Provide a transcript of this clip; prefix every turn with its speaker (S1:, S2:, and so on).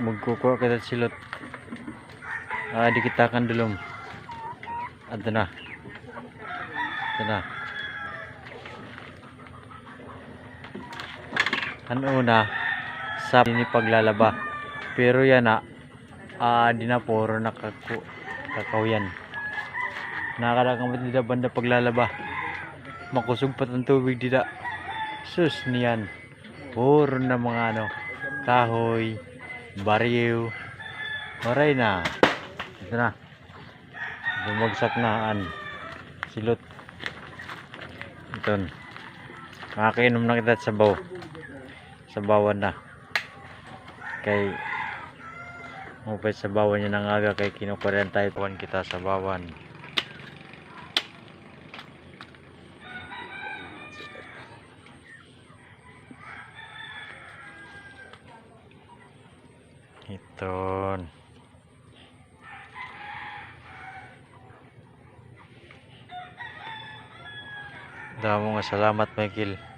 S1: magkukuha kita silot. Ah di kita kan dulom ato na. Ato na. Ano una sa ini paglalaba. Pero yan na. Ah di na puro nakaku kakawyan nakakalakamot dida banda paglalaba. Makusog pa ang tubig dida sus niyan. Puro na mga ano. Kahoy bariw. Maray na. Ito na. Bumagsak na an silot. Ito makakainom na kita sa baw sa bawan na. Kay mupay sa bawan niya ng aga kay kinukuryan tayo. Kita sa bawan Iton. Damo nga salamat Michael.